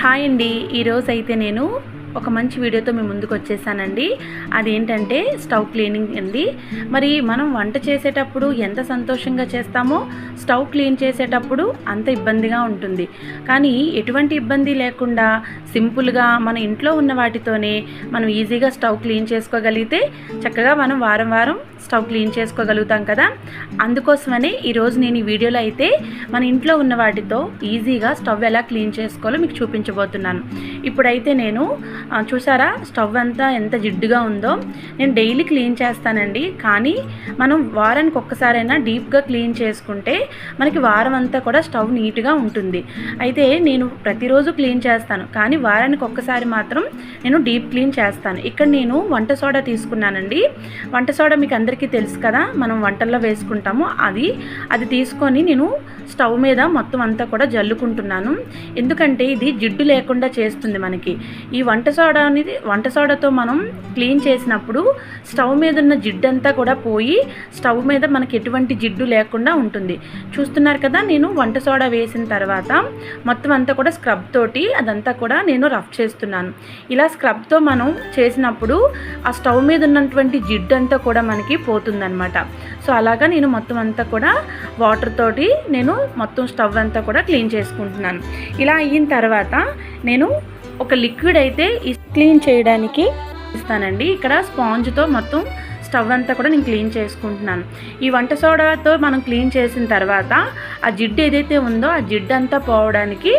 Hi అండి. ఈరోజు అయితే నేను ఒక మంచి వీడియోతో మేము ముందుకు వచ్చేసానండి. అదేంటంటే స్టవ్ క్లీనింగ్ అండి. మరి మనం వంట చేసేటప్పుడు ఎంత సంతోషంగా చేస్తామో స్టవ్ క్లీన్ చేసేటప్పుడు అంత ఇబ్బందిగా ఉంటుంది. కానీ ఎటువంటి ఇబ్బంది లేకుండా సింపుల్గా మన ఇంట్లో ఉన్న వాటితోనే మనం ఈజీగా స్టవ్ క్లీన్ చేసుకోగలిగితే చక్కగా మనం వారం వారం స్టవ్ క్లీన్ చేసుకోగలుగుతాం కదా. అందుకోసమనే ఈరోజు నేను ఈ వీడియోలో అయితే మన ఇంట్లో ఉన్న వాటితో ఈజీగా స్టవ్ ఎలా క్లీన్ చేసుకోవాలో మీకు చూపించబోతున్నాను. ఇప్పుడైతే నేను చూసారా? స్టవ్ అంతా ఎంత జిడ్డుగా ఉందో. నేను డైలీ క్లీన్ చేస్తానండి. కానీ మనం వారానికి ఒక్కసారైనా డీప్గా క్లీన్ చేసుకుంటే మనకి వారం అంతా కూడా స్టవ్ నీట్గా ఉంటుంది. అయితే నేను ప్రతిరోజు క్లీన్ చేస్తాను. కానీ వారానికి ఒక్కసారి మాత్రం నేను డీప్ క్లీన్ చేస్తాను. ఇక్కడ నేను వంట సోడా తీసుకున్నానండి. వంట సోడా మీకు అందరికీ తెలుసు కదా మనం వంటల్లో వేసుకుంటాము. అది అది తీసుకొని నేను స్టవ్ మీద మొత్తం అంతా కూడా జల్లుకుంటున్నాను. ఎందుకంటే ఇది జిడ్డు లేకుండా చేస్తుంది మనకి. ఈ వంట సోడా అనేది వంట సోడాతో మనం క్లీన్ చేసినప్పుడు స్టవ్ మీద ఉన్న జిడ్డు అంతా కూడా పోయి స్టవ్ మీద మనకి ఎటువంటి జిడ్డు లేకుండా ఉంటుంది. చూస్తున్నారు కదా నేను వంట సోడా వేసిన తర్వాత మొత్తం అంతా కూడా స్క్రబ్ తోటి అదంతా కూడా నేను రఫ్ చేస్తున్నాను. ఇలా స్క్రబ్తో మనం చేసినప్పుడు ఆ స్టవ్ మీద ఉన్నటువంటి జిడ్డు అంతా కూడా మనకి పోతుందన్నమాట. సో అలాగా నేను మొత్తం అంతా కూడా వాటర్ తోటి నేను మొత్తం స్టవ్ అంతా కూడా క్లీన్ చేసుకుంటున్నాను. ఇలా అయిన తర్వాత నేను ఒక లిక్విడ్ అయితే క్లీన్ చేయడానికి ఇస్తానండి. ఇక్కడ స్పాంజ్తో మొత్తం స్టవ్ అంతా కూడా నేను క్లీన్ చేసుకుంటున్నాను. ఈ వంట సోడాతో మనం క్లీన్ చేసిన తర్వాత ఆ జిడ్డు ఏదైతే ఉందో ఆ జిడ్డు అంతా పోవడానికి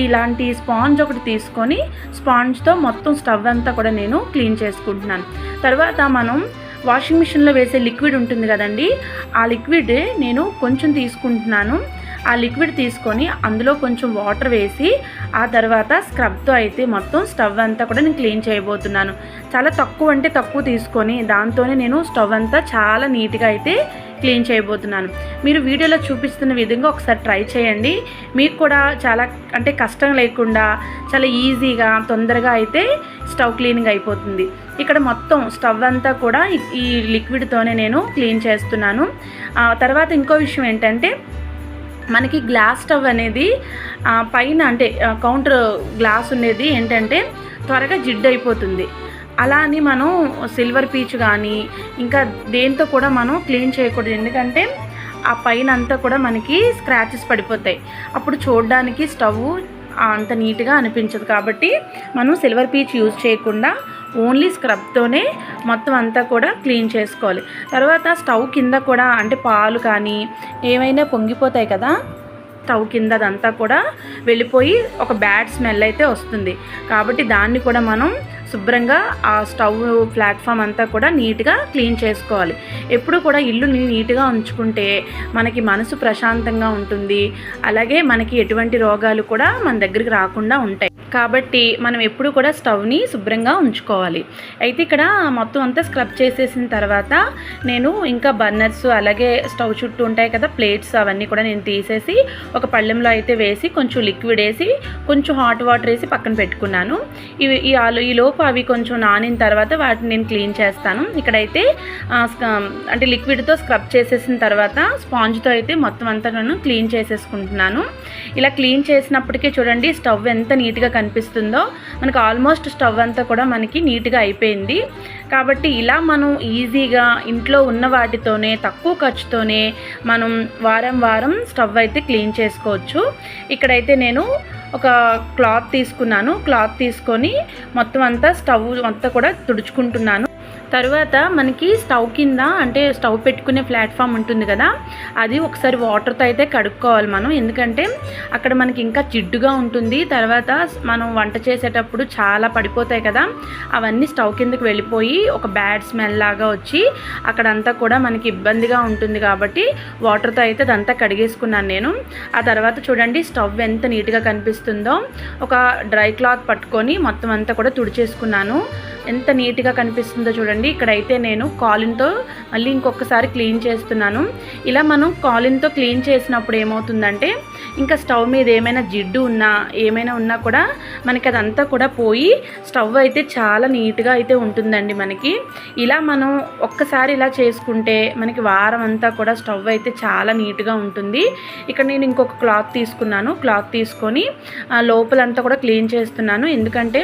ఇలాంటి స్పాంజ్ ఒకటి తీసుకొని స్పాంజ్తో మొత్తం స్టవ్ అంతా కూడా నేను క్లీన్ చేసుకుంటున్నాను. తర్వాత మనం వాషింగ్ మిషన్లో వేసే లిక్విడ్ ఉంటుంది కదండి ఆ లిక్విడ్ నేను కొంచెం తీసుకుంటున్నాను. ఆ లిక్విడ్ తీసుకొని అందులో కొంచెం వాటర్ వేసి ఆ తర్వాత స్క్రబ్తో అయితే మొత్తం స్టవ్ అంతా కూడా నేను క్లీన్ చేయబోతున్నాను. చాలా తక్కువ అంటే తక్కువ తీసుకొని దాంతోనే నేను స్టవ్ అంతా చాలా నీట్గా అయితే క్లీన్ చేయబోతున్నాను. మీరు వీడియోలో చూపిస్తున్న విధంగా ఒకసారి ట్రై చేయండి. మీకు కూడా చాలా అంటే కష్టం లేకుండా చాలా ఈజీగా తొందరగా అయితే స్టవ్ క్లీనింగ్ అయిపోతుంది. ఇక్కడ మొత్తం స్టవ్ అంతా కూడా ఈ- లిక్విడ్తోనే నేను క్లీన్ చేస్తున్నాను. తర్వాత ఇంకో విషయం ఏంటంటే మనకి గ్లాస్ స్టవ్ అనేది పైన అంటే కౌంటర్ గ్లాస్ ఉండేది ఏంటంటే త్వరగా జిడ్ అయిపోతుంది. అలా అని మనం సిల్వర్ పీచ్ కానీ ఇంకా దేంతో కూడా మనం క్లీన్ చేయకూడదు. ఎందుకంటే ఆ పైన అంతా కూడా మనకి స్క్రాచెస్ పడిపోతాయి. అప్పుడు చూడడానికి స్టవ్ అంత నీట్గా అనిపించదు కాబట్టి మనం సిల్వర్ పీచ్ యూజ్ చేయకుండా ఓన్లీ స్క్రబ్తోనే మొత్తం అంతా కూడా క్లీన్ చేసుకోవాలి. తర్వాత స్టవ్ కింద కూడా అంటే పాలు కానీ ఏమైనా పొంగిపోతాయి కదా స్టవ్ కింద అదంతా కూడా వెళ్ళిపోయి ఒక బ్యాడ్ స్మెల్ అయితే వస్తుంది. కాబట్టి దాన్ని కూడా మనం శుభ్రంగా ఆ స్టవ్ ప్లాట్ఫామ్ అంతా కూడా నీట్గా క్లీన్ చేసుకోవాలి. ఎప్పుడు కూడా ఇల్లు నీట్గా ఉంచుకుంటే మనకి మనసు ప్రశాంతంగా ఉంటుంది. అలాగే మనకి ఎటువంటి రోగాలు కూడా మన దగ్గరికి రాకుండా ఉంటాయి. కాబట్టి మనం ఎప్పుడు కూడా స్టవ్ని శుభ్రంగా ఉంచుకోవాలి. అయితే ఇక్కడ మొత్తం అంతా స్క్రబ్ చేసేసిన తర్వాత నేను ఇంకా బర్నర్స్ అలాగే స్టవ్ చుట్టూ ఉంటాయి కదా ప్లేట్స్ అవన్నీ కూడా నేను తీసేసి ఒక పళ్ళెంలో అయితే వేసి కొంచెం లిక్విడ్ వేసి కొంచెం హాట్ వాటర్ వేసి పక్కన పెట్టుకున్నాను. ఇవి ఈ ఆలు ఈ లోపు అవి కొంచెం నానిన తర్వాత వాటిని నేను క్లీన్ చేస్తాను. ఇక్కడైతే స్క- అంటే లిక్విడ్తో స్క్రబ్ చేసేసిన తర్వాత స్పాంజ్తో అయితే మొత్తం అంతా నేను క్లీన్ చేసేసుకుంటున్నాను. ఇలా క్లీన్ చేసినప్పటికీ చూడండి స్టవ్ ఎంత నీట్గా కనిపిస్తుందో మనకు ఆల్మోస్ట్ స్టవ్ అంతా కూడా మనకి నీట్గా అయిపోయింది. కాబట్టి ఇలా మనం ఈజీగా ఇంట్లో ఉన్న వాటితోనే తక్కువ ఖర్చుతోనే మనం వారం వారం స్టవ్ అయితే క్లీన్ చేసుకోవచ్చు. ఇక్కడైతే నేను ఒక క్లాత్ తీసుకున్నాను. క్లాత్ తీసుకొని మొత్తం అంతా స్టవ్ అంతా కూడా తుడుచుకుంటున్నాను. తరువాత మనకి స్టవ్ కింద అంటే స్టవ్ పెట్టుకునే ప్లాట్ఫామ్ ఉంటుంది కదా అది ఒకసారి వాటర్తో అయితే కడుక్కోవాలి మనం. ఎందుకంటే అక్కడ మనకి ఇంకా జిడ్డుగా ఉంటుంది. తర్వాత మనం వంట చేసేటప్పుడు చాలా పడిపోతాయి కదా అవన్నీ స్టవ్ కిందకి వెళ్ళిపోయి ఒక బ్యాడ్ స్మెల్ లాగా వచ్చి అక్కడంతా కూడా మనకి ఇబ్బందిగా ఉంటుంది కాబట్టి వాటర్తో అయితే అదంతా కడిగేసుకున్నాను నేను. ఆ తర్వాత చూడండి స్టవ్ ఎంత నీట్గా కనిపిస్తుందో. ఒక డ్రై క్లాత్ పట్టుకొని మొత్తం అంతా కూడా తుడిచేసుకున్నాను. ఎంత నీట్గా కనిపిస్తుందో చూడండి. ఇక్కడైతే నేను కాలిన్తో మళ్ళీ ఇంకొకసారి క్లీన్ చేస్తున్నాను. ఇలా మనం కాలిన్తో క్లీన్ చేసినప్పుడు ఏమవుతుందంటే ఇంకా స్టవ్ మీద ఏమైనా జిడ్డు ఉన్నా ఏమైనా ఉన్నా కూడా మనకి అదంతా కూడా పోయి స్టవ్ అయితే చాలా నీట్గా అయితే ఉంటుందండి మనకి. ఇలా మనం ఒక్కసారి ఇలా చేసుకుంటే మనకి వారం అంతా కూడా స్టవ్ అయితే చాలా నీట్గా ఉంటుంది. ఇక్కడ నేను ఇంకొక క్లాత్ తీసుకున్నాను. క్లాత్ తీసుకొని లోపలంతా కూడా క్లీన్ చేస్తున్నాను. ఎందుకంటే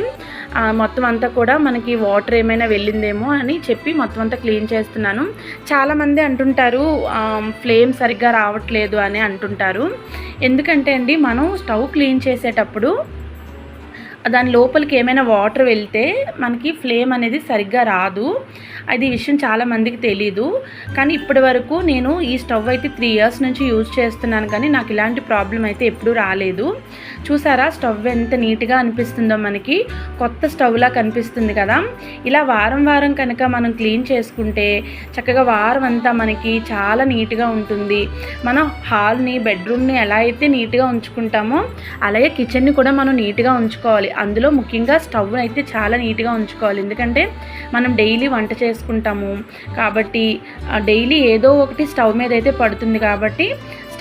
మొత్తం అంతా కూడా మనకి వాటర్ ఏమైనా వెళ్ళిందేమో అని చెప్పి మొత్తం అంతా క్లీన్ చేస్తున్నాను. చాలామంది అంటుంటారు ఫ్లేమ్ సరిగ్గా రావట్లేదు అని అంటుంటారు. ఎందుకంటే అండి మనం స్టవ్ క్లీన్ చేసేటప్పుడు దాని లోపలికి ఏమైనా వాటర్ వెళ్తే మనకి ఫ్లేమ్ అనేది సరిగ్గా రాదు. అది విషయం చాలా మందికి తెలీదు. కానీ ఇప్పటి వరకు నేను ఈ స్టవ్ అయితే త్రీ ఇయర్స్ నుంచి యూజ్ చేస్తున్నాను కానీ నాకు ఇలాంటి ప్రాబ్లం అయితే ఎప్పుడూ రాలేదు. చూసారా? స్టవ్ ఎంత నీట్గా అనిపిస్తుందో మనకి. కొత్త స్టవ్లా కనిపిస్తుంది కదా. ఇలా వారం వారం కనుక మనం క్లీన్ చేసుకుంటే చక్కగా వారం అంతా మనకి చాలా నీట్గా ఉంటుంది. మనం హాల్ని బెడ్రూమ్ని ఎలా అయితే నీట్గా ఉంచుకుంటామో అలాగే కిచెన్ని కూడా మనం నీట్గా ఉంచుకోవాలి. అందులో ముఖ్యంగా స్టవ్ అయితే చాలా నీట్గా ఉంచుకోవాలి. ఎందుకంటే మనం డైలీ వంట చేసుకుంటాము. కాబట్టి డైలీ ఏదో ఒకటి స్టవ్ మీద అయితే పడుతుంది కాబట్టి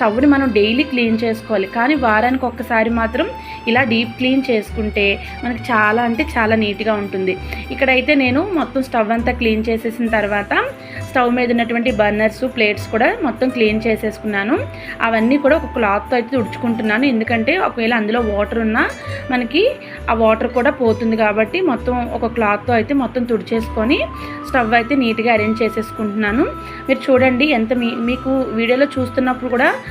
స్టవ్ని మనం డైలీ క్లీన్ చేసుకోవాలి. కానీ వారానికి ఒక్కసారి మాత్రం ఇలా డీప్ క్లీన్ చేసుకుంటే మనకి చాలా అంటే చాలా నీట్గా ఉంటుంది. ఇక్కడైతే నేను మొత్తం స్టవ్ అంతా క్లీన్ చేసేసిన తర్వాత స్టవ్ మీద ఉన్నటువంటి బర్నర్స్ ప్లేట్స్ కూడా మొత్తం క్లీన్ చేసేసుకున్నాను. అవన్నీ కూడా ఒక క్లాత్తో అయితే తుడుచుకుంటున్నాను. ఎందుకంటే ఒకవేళ అందులో వాటర్ ఉన్నా మనకి ఆ వాటర్ కూడా పోతుంది కాబట్టి మొత్తం ఒక క్లాత్తో అయితే మొత్తం తుడిచేసుకొని స్టవ్ అయితే నీట్గా అరేంజ్ చేసేసుకుంటున్నాను. మీరు చూడండి ఎంత మీ మీకు వీడియోలో చూస్తున్నప్పుడు కూడా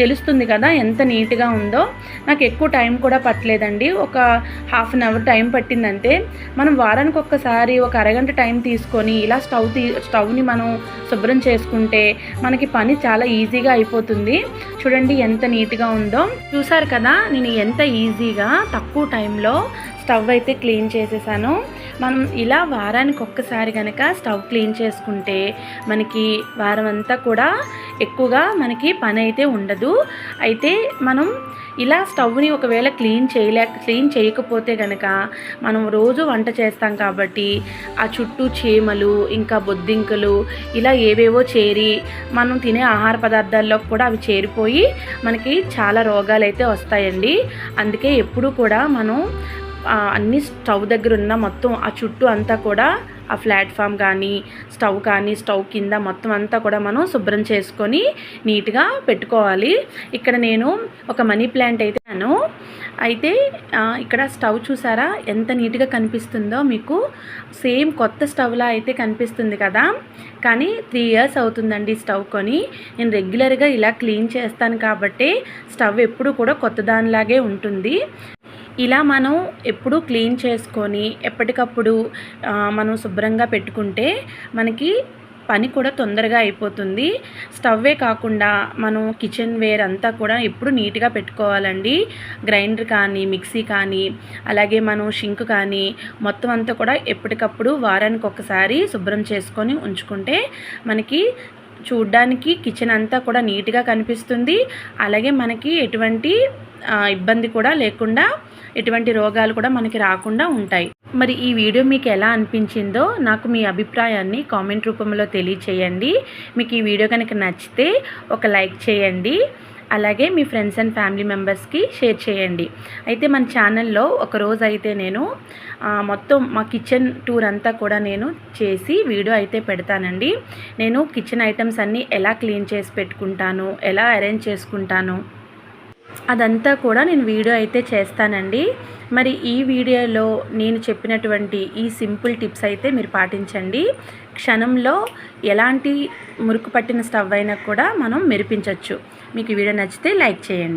తెలుస్తుంది కదా ఎంత నీట్గా ఉందో. నాకు ఎక్కువ టైం కూడా పట్టలేదండి. ఒక హాఫ్ అన్ అవర్ టైం పట్టిందంటే మనం వారానికి ఒక్కసారి ఒక అరగంట టైం తీసుకొని ఇలా స్టవ్ తీ స్టవ్ని మనం శుభ్రం చేసుకుంటే మనకి పని చాలా ఈజీగా అయిపోతుంది. చూడండి ఎంత నీట్గా ఉందో. చూసారు కదా నేను ఎంత ఈజీగా తక్కువ టైంలో స్టవ్ అయితే క్లీన్ చేసేసాను. మనం ఇలా వారానికి ఒక్కసారి కనుక స్టవ్ క్లీన్ చేసుకుంటే మనకి వారం అంతా కూడా ఎక్కువగా మనకి పని అయితే ఉండదు. అయితే మనం ఇలా స్టవ్ని ఒకవేళ క్లీన్ చేయలేక క్లీన్ చేయకపోతే కనుక మనం రోజు వంట చేస్తాం కాబట్టి ఆ చుట్టూ చీమలు ఇంకా బొద్దింకలు ఇలా ఏవేవో చేరి మనం తినే ఆహార పదార్థాల్లో కూడా అవి చేరిపోయి మనకి చాలా రోగాలు అయితే వస్తాయండి. అందుకే ఎప్పుడు కూడా మనం అన్ని స్టవ్ దగ్గర ఉన్న మొత్తం ఆ చుట్టూ అంతా కూడా ఆ ప్లాట్ఫామ్ కానీ స్టవ్ కానీ స్టవ్ కింద మొత్తం అంతా కూడా మనం శుభ్రం చేసుకొని నీట్గా పెట్టుకోవాలి. ఇక్కడ నేను ఒక మనీ ప్లాంట్ అయితే నేను అయితే ఇక్కడ స్టవ్ చూసారా? ఎంత నీట్గా కనిపిస్తుందో మీకు. సేమ్ కొత్త స్టవ్లా అయితే కనిపిస్తుంది కదా. కానీ త్రీ ఇయర్స్ అవుతుందండి స్టవ్ కొని. నేను రెగ్యులర్గా ఇలా క్లీన్ చేస్తాను కాబట్టి స్టవ్ ఎప్పుడు కూడా కొత్త దానిలాగే ఉంటుంది. ఇలా మనం ఎప్పుడూ క్లీన్ చేసుకొని ఎప్పటికప్పుడు మనం శుభ్రంగా పెట్టుకుంటే మనకి పని కూడా తొందరగా అయిపోతుంది. స్టవ్వే కాకుండా మనం కిచెన్ వేర్ అంతా కూడా ఎప్పుడు నీట్గా పెట్టుకోవాలండి. గ్రైండర్ కానీ మిక్సీ కానీ అలాగే మనం షింక్ కానీ మొత్తం అంతా కూడా ఎప్పటికప్పుడు వారానికి ఒకసారి శుభ్రం చేసుకొని ఉంచుకుంటే మనకి చూడ్డానికి కిచెన్ అంతా కూడా నీట్గా కనిపిస్తుంది. అలాగే మనకి ఎటువంటి ఇబ్బంది కూడా లేకుండా ఎటువంటి రోగాలు కూడా మనకి రాకుండా ఉంటాయి. మరి ఈ వీడియో మీకు ఎలా అనిపించిందో నాకు మీ అభిప్రాయాన్ని కామెంట్ రూపంలో తెలియచేయండి. మీకు ఈ వీడియో కనుక నచ్చితే ఒక లైక్ చేయండి. అలాగే మీ ఫ్రెండ్స్ అండ్ ఫ్యామిలీ మెంబర్స్కి షేర్ చేయండి. అయితే మన ఛానల్లో ఒక రోజు అయితే నేను మొత్తం మా కిచెన్ టూర్ అంతా కూడా నేను చేసి వీడియో అయితే పెడతానండి. నేను కిచెన్ ఐటమ్స్ అన్నీ ఎలా క్లీన్ చేసి పెట్టుకుంటాను ఎలా అరేంజ్ చేసుకుంటాను అదంతా కూడా నేను వీడియో అయితే చేస్తానండి. మరి ఈ వీడియోలో నేను చెప్పినటువంటి ఈ సింపుల్ టిప్స్ అయితే మీరు పాటించండి. క్షణంలో ఎలాంటి మురుకు పట్టిన స్టవ్ అయినా కూడా మనం మెరిపించవచ్చు మీకు వీడియో నచ్చితే లైక్ చేయండి.